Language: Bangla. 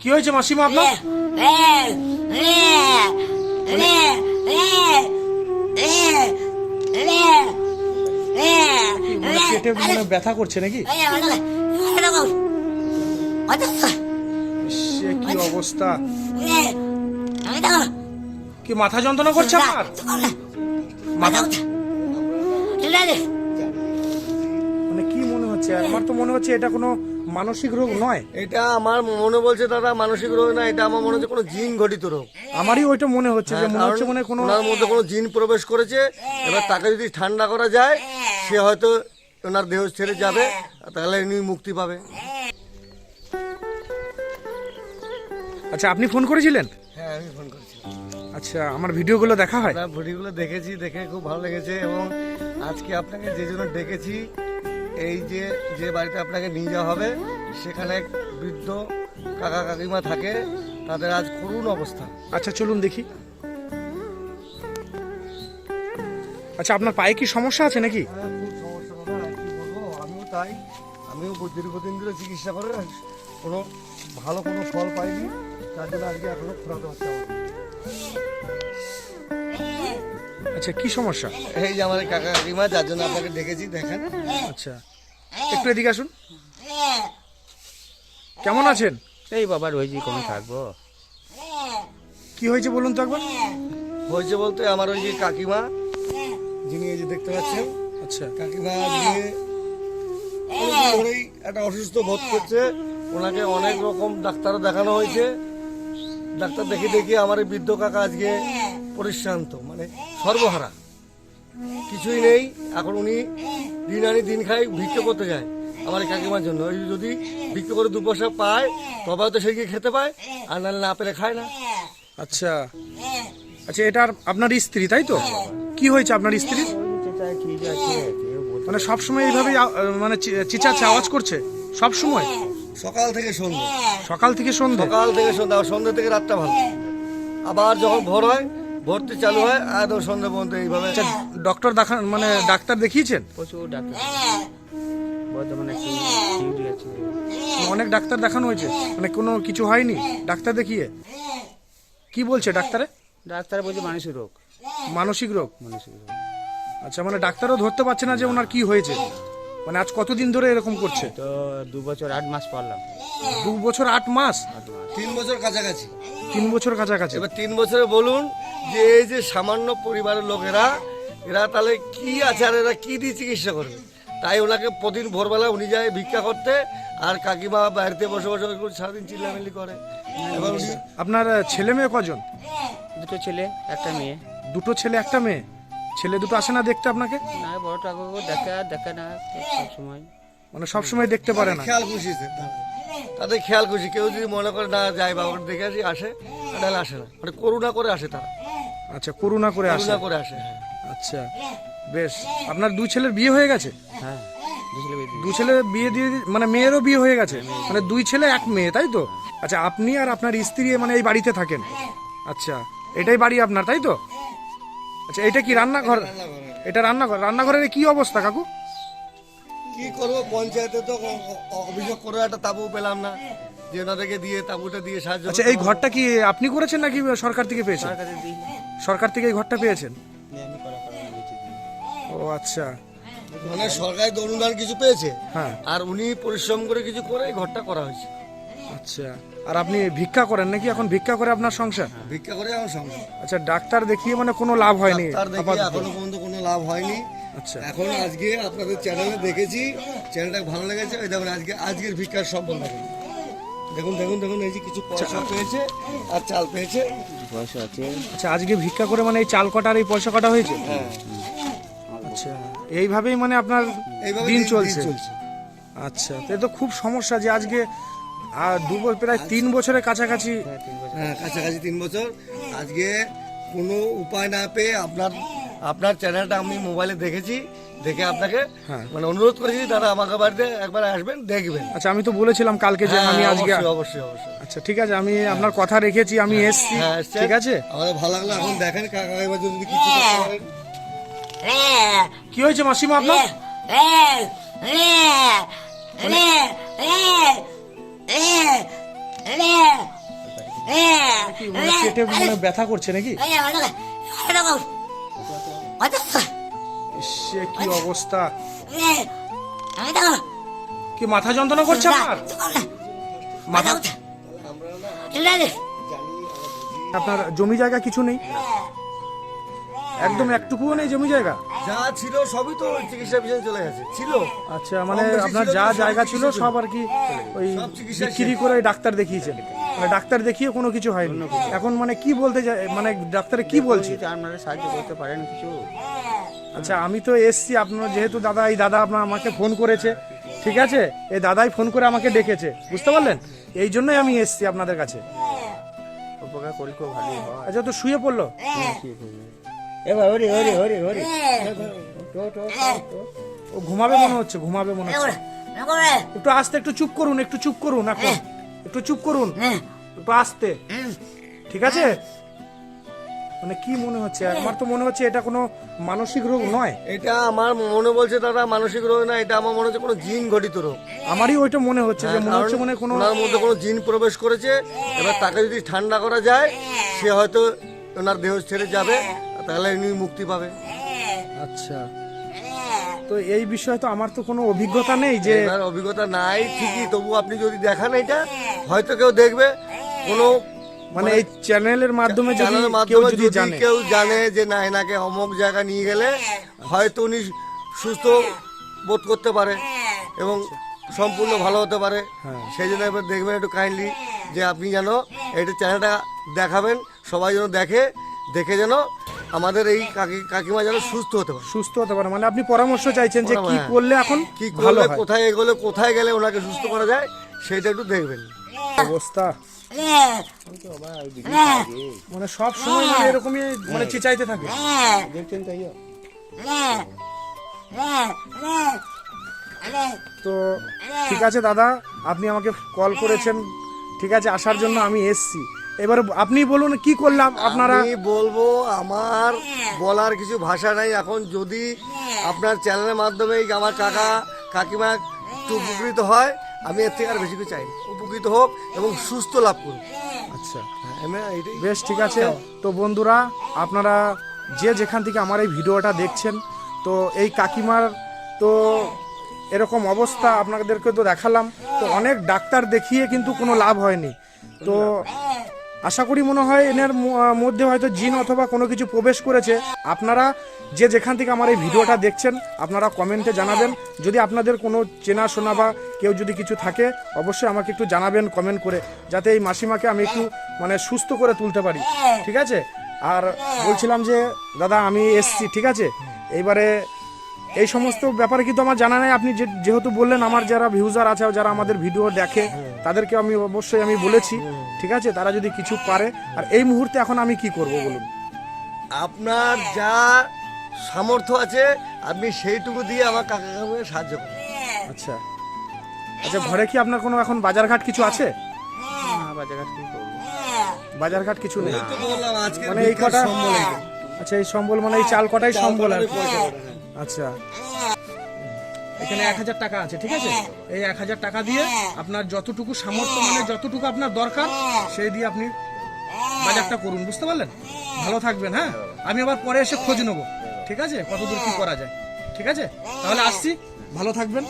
কি হয়েছে মাসিমা আপনার মানে পেটে মানে ব্যথা করছে নাকি সে কি অবস্থা কি মাথা যন্ত্রণা করছে আপনার মাথা মানে কি মনে হচ্ছে আমার তো মনে হচ্ছে এটা কোনো মানসিক রোগ নয়। এটা আমার মনে বলছে দাদা মানসিক রোগ না এটা আমার মনে হচ্ছে কোনো জিন ঘটিত রোগ। আমারই ওইটা মনে হচ্ছে যে মনে হচ্ছে মানে কোনো ওনার মধ্যে কোনো জিন প্রবেশ করেছে এবার তাকে যদি ঠান্ডা করা যায় সে হয়তো ওনার দেহ ছেড়ে যাবে তাহলে ইনি মুক্তি পাবে। আচ্ছা আপনি ফোন করেছিলেন? হ্যাঁ আমি ফোন করেছি আচ্ছা আমার ভিডিওগুলো দেখা হয়। ভিডিওগুলো দেখেছি দেখে খুব ভালো লেগেছে এবং আজকে আপনাকে যে জন্য ডেকেছি এই যে যে বাড়িতে আপনাকে নিয়ে যাওয়া হবে সেখানে এক বৃদ্ধ কাকা কাকিমা থাকে তাদের আজ করুণ অবস্থা। আচ্ছা চলুন দেখি। আচ্ছা আপনার পায়ে কি সমস্যা আছে নাকি? হ্যাঁ, খুব সমস্যা দাদা কি বলব আমিও তাই। আমিও দীর্ঘদিন ধরে চিকিৎসা করে কোনো ভালো কোনো ফল পাইনি তার জন্য আজকে এখনও খোরাতে হচ্ছে আমাকে আচ্ছা কি সমস্যা? এই যে আমার কাকা কাকিমা যার জন্য আপনাকে ডেকেছি দেখেন। আচ্ছা। একটু এদিকে আসুন। কেমন আছেন? এই বাবা রয়েছি কমে থাকব? কি হয়েছে বলুন তো একবার? হয়েছে বলতে আমার ওই যে কাকিমা। যিনি এই যে দেখতে পাচ্ছেন আচ্ছা। কাকিমা আজকে ধরেই একটা অসুস্থ বোধ করছে। ওনাকে অনেক রকম ডাক্তার দেখানো হয়েছে। ডাক্তার দেখে দেখে আমার এই বৃদ্ধ কাকা আজকে পরিশ্রান্ত মানে সর্বহারা। কিছুই নেই। এখন উনি দিন আনি দিন খাই ভিক্ষে করতে যায় আমার কাকিমার জন্য। ওই যদি ভিক্ষে করে দু পয়সা পায় তবে তো সে গিয়ে খেতে পায় আর নাহলে না পেলে খায় না। আচ্ছা। আচ্ছা এটা আপনার স্ত্রী তাই তো? কি হয়েছে আপনার স্ত্রী মানে সবসময় এইভাবে মানে চিচাচ্ছে আওয়াজ করছে? সব সময় সকাল থেকে সন্ধ্যে সকাল থেকে সন্ধ্যে সকাল থেকে সন্ধ্যা সন্ধ্যা থেকে রাতটা ভালো। আবার যখন ভোর হয় ভর্তি চালু হয় একদম সন্ধ্যা পর্যন্ত এইভাবে। আচ্ছা ডক্টর দেখান মানে ডাক্তার দেখিয়েছেন? প্রচুর ডাক্তার। একটু ডিউটি আছে। অনেক ডাক্তার দেখানো হয়েছে। মানে কোনো কিছু হয়নি? ডাক্তার দেখিয়ে? কি বলছে ডাক্তারে? ডাক্তার বলছে মানসিক রোগ। মানসিক রোগ? মানসিক রোগ। আচ্ছা মানে ডাক্তারও ধরতে পারছে না যে ওনার কি হয়েছে। মানে আজ কতদিন ধরে এরকম করছে? তো দু বছর আট মাস পারলাম। দু বছর আট মাস? আট মাস। তিন বছর কাছাকাছি। তিন বছর কাছাকাছি। এবার তিন বছরে বলুন যে এই যে সামান্য পরিবারের লোকেরা এরা তাহলে কি আছে আর এরা কি দিয়ে চিকিৎসা করবে? তাই ওনাকে প্রতিদিন ভোরবেলা উনি যায় ভিক্ষা করতে আর কাকিমা বাড়িতে বসে বসে সারাদিন চিল্লামিল্লি করে। উনি আপনার ছেলে মেয়ে কজন? দুটো ছেলে একটা মেয়ে। দুটো ছেলে একটা মেয়ে? ছেলে দুটো আসে না দেখতে আপনাকে? না বড় ঠাকুর দেখে আর দেখে না সব সময়। মানে সবসময় দেখতে পারে না। খেয়াল খুশি তাদের খেয়াল খুশি কেউ যদি মনে করে না যায় বাবাকে দেখে আসি আসে তাহলে আসে না। মানে করুণা করে আসে তারা। আচ্ছা করুণা করে আসে। করুণা করে আসে হ্যাঁ। আচ্ছা বেশ। আপনার দুই ছেলের বিয়ে হয়ে গেছে? হ্যাঁ দু ছেলে বিয়ে। দিয়ে মানে মেয়েরও বিয়ে হয়ে গেছে? মানে দুই ছেলে এক মেয়ে তাই তো? আচ্ছা আপনি আর আপনার স্ত্রী মানে এই বাড়িতে থাকেন? আচ্ছা এটাই বাড়ি আপনার তাই তো? আচ্ছা এটা কি রান্নাঘর? এটা রান্নাঘর। রান্নাঘরের কি অবস্থা কাকু? কি করব? পঞ্চায়েতে তো অভিযোগ করে একটা তাবু পেলাম না। যে ওনাদেরকে দিয়ে তাবুটা দিয়ে সাহায্য আচ্ছা এই ঘরটা কি আপনি করেছেন নাকি সরকার থেকে পেয়েছেন? সরকার থেকে এই ঘরটা পেয়েছেন? দিই। ও আচ্ছা। মানে সরকারি অনুদান কিছু পেয়েছে? হ্যাঁ। আর উনি পরিশ্রম করে কিছু করে এই ঘরটা করা হয়েছে। আচ্ছা। আর আপনি ভিক্ষা করেন নাকি? এখন ভিক্ষা করে আপনার সংসার? ভিক্ষা করে আমার সংসার। আচ্ছা ডাক্তার দেখিয়ে মানে কোনো লাভ হয়নি এখনও পর্যন্ত কোনো লাভ হয়নি। আচ্ছা। এখন আজকে আপনাদের চ্যানেলে দেখেছি চ্যানেলটা ভালো লেগেছে ওই দেখুন আজকে আজকের ভিক্ষার সম্বল দেখুন। দেখুন দেখুন দেখুন এই যে কিছু পয়সা পেয়েছে আর চাল পেয়েছে। পয়সা আছে। আচ্ছা আজকে ভিক্ষা করে মানে এই চাল কটার এই পয়সা কটা হয়েছে? হ্যাঁ। আচ্ছা এইভাবেই মানে আপনার এইভাবে দিন চলছে? চলছে। আচ্ছা তো এ তো খুব সমস্যা যে আজকে আর দু বছর প্রায় তিন বছরের কাছাকাছি হ্যাঁ হ্যাঁ কাছাকাছি তিন বছর। আজকে কোনো উপায় না পেয়ে আপনার আপনার চ্যানেলটা আমি মোবাইলে দেখেছি দেখে আপনাকে হ্যাঁ। মানে অনুরোধ করেছি দাদা আমাকে বাড়িতে একবার আসবেন দেখবেন। আচ্ছা আমি তো বলেছিলাম কালকে যে আমি হ্যাঁ, আজকে অবশ্যই অবশ্যই অবশ্যই। আচ্ছা ঠিক আছে আমি আপনার কথা রেখেছি আমি এসছি হ্যাঁ ঠিক আছে? আমাদের ভালো লাগল এখন দেখেন কাকা এবার যদি কিছু কি হয়েছে মাসিমা আপনার? পেটে ব্যথা করছে নাকি? সে কি অবস্থা? কি মাথা যন্ত্রণা করছে আপনার মাথা আপনার জমি জায়গা কিছু নেই? একদম একটুকুও নেই জমি জায়গা? যা ছিল সবই তো চিকিৎসা পিছনে চলে গেছে। ছিল। আচ্ছা মানে আপনার যা জায়গা ছিল সব আর কি ওই চিকিৎসা বিক্রি করে ওই ডাক্তার দেখিয়েছেন। মানে ডাক্তার দেখিয়ে কোনো কিছু হয়নি। এখন মানে কি বলতে মানে ডাক্তারে কি বলছে? আপনারা সাহায্য করতে পারেন কিছু। আচ্ছা আমি তো এসছি আপনার যেহেতু দাদা এই দাদা আপনার আমাকে ফোন করেছে ঠিক আছে? এই দাদাই ফোন করে আমাকে ডেকেছে বুঝতে পারলেন? এই জন্যই আমি এসছি আপনাদের কাছে। উপকার করি খুব হয়। আচ্ছা তো শুয়ে পড়ল? এবার হরি হরি হরি হরি ও ঘুমাবে মনে হচ্ছে ঘুমাবে মনে হচ্ছে। একটু আস্তে একটু চুপ করুন একটু চুপ করুন এখন। একটু চুপ করুন। একটু আস্তে। ঠিক আছে? মানে কি মনে হচ্ছে? আমার তো মনে হচ্ছে এটা কোনো মানসিক রোগ নয়। এটা আমার মনে বলছে দাদা মানসিক রোগ না এটা আমার মনে হচ্ছে কোনো জিন ঘটিত রোগ। আমারই ওইটা মনে হচ্ছে যে মনে হচ্ছে মনে হয় কোনো ওনার মধ্যে কোনো জিন প্রবেশ করেছে এবার তাকে যদি ঠান্ডা করা যায় সে হয়তো ওনার দেহ ছেড়ে যাবে তাহলে ইনি মুক্তি পাবে। আচ্ছা। তো এই বিষয়ে তো আমার তো কোনো অভিজ্ঞতা নেই যে অভিজ্ঞতা নাই ঠিকই তবু আপনি যদি দেখান এটা হয়তো কেউ দেখবে কোনো মানে এই চ্যানেলের মাধ্যমে যদি কেউ যদি জানে। কেউ জানে যে না এনাকে অমুক জায়গা নিয়ে গেলে হয়তো উনি সুস্থ বোধ করতে পারে এবং সম্পূর্ণ ভালো হতে পারে। হ্যাঁ। সেই জন্য এবার দেখবেন একটু কাইন্ডলি যে আপনি যেন এটা চ্যানেলটা দেখাবেন সবাই যেন দেখে দেখে যেন আমাদের এই কাকি কাকিমা যেন সুস্থ হতে পারে। সুস্থ হতে পারে। মানে আপনি পরামর্শ চাইছেন যে কি করলে এখন কি করলে কোথায় এগোলে কোথায় গেলে ওনাকে সুস্থ করা যায় সেটা একটু দেখবেন। অবস্থা। মানে সব সময় মানে এরকমই মানে চেঁচাইতে থাকে। দেখছেন তাই তো ঠিক আছে দাদা আপনি আমাকে কল করেছেন। ঠিক আছে আসার জন্য আমি এসছি। এবার আপনি বলুন কি করলাম আপনারা? আমি বলব আমার বলার কিছু ভাষা নাই। এখন যদি আপনার চ্যানেলের মাধ্যমে আমার কাকা কাকিমা উপকৃত হয় আমি এর থেকে আর বেশি কিছু চাই। উপকৃত হোক এবং সুস্থ লাভ করুক। আচ্ছা বেশ, ঠিক আছে। তো বন্ধুরা, আপনারা যে যেখান থেকে আমার এই ভিডিওটা দেখছেন, তো এই কাকিমার তো এরকম অবস্থা আপনাদেরকে তো দেখালাম। তো অনেক ডাক্তার দেখিয়ে কিন্তু কোনো লাভ হয়নি। তো আশা করি মনে হয় এনার মধ্যে হয়তো জিন অথবা কোনো কিছু প্রবেশ করেছে। আপনারা যে যেখান থেকে আমার এই ভিডিওটা দেখছেন, আপনারা কমেন্টে জানাবেন। যদি আপনাদের কোনো চেনা শোনা বা কেউ যদি কিছু থাকে, অবশ্যই আমাকে একটু জানাবেন কমেন্ট করে, যাতে এই মাসিমাকে আমি একটু মানে সুস্থ করে তুলতে পারি। ঠিক আছে? আর বলছিলাম যে, দাদা, আমি এসছি, ঠিক আছে? এইবারে এই সমস্ত ব্যাপারে কিন্তু আমার জানা নেই। আপনি যে- যেহেতু বললেন আমার যারা ভিউজার আছে যারা আমাদের ভিডিও দেখে তাদেরকে আমি অবশ্যই আমি বলেছি ঠিক আছে? তারা যদি কিছু পারে আর এই মুহূর্তে এখন আমি কি করব বলুন? আপনার যা সামর্থ্য আছে আপনি সেইটুকু দিয়ে আমার কাকা কাকিমাকে সাহায্য করুন। আচ্ছা। আচ্ছা ঘরে কি আপনার কোনো এখন বাজারঘাট কিছু আছে? বাজারঘাট কি করব? বাজারঘাট কিছু নেই। মানে এই কটা আচ্ছা এই সম্বল মানে এই চাল কটাই সম্বল আর। আচ্ছা। এখানে এক হাজার টাকা আছে, ঠিক আছে? এই এক হাজার টাকা দিয়ে আপনার যতটুকু সামর্থ্য মানে যতটুকু আপনার দরকার, সেই দিয়ে আপনি বাজারটা করুন, বুঝতে পারলেন? ভালো থাকবেন হ্যাঁ? আমি আবার পরে এসে খোঁজ নেব, ঠিক আছে? কতদূর কি করা যায়, ঠিক আছে? তাহলে আসছি, ভালো থাকবেন।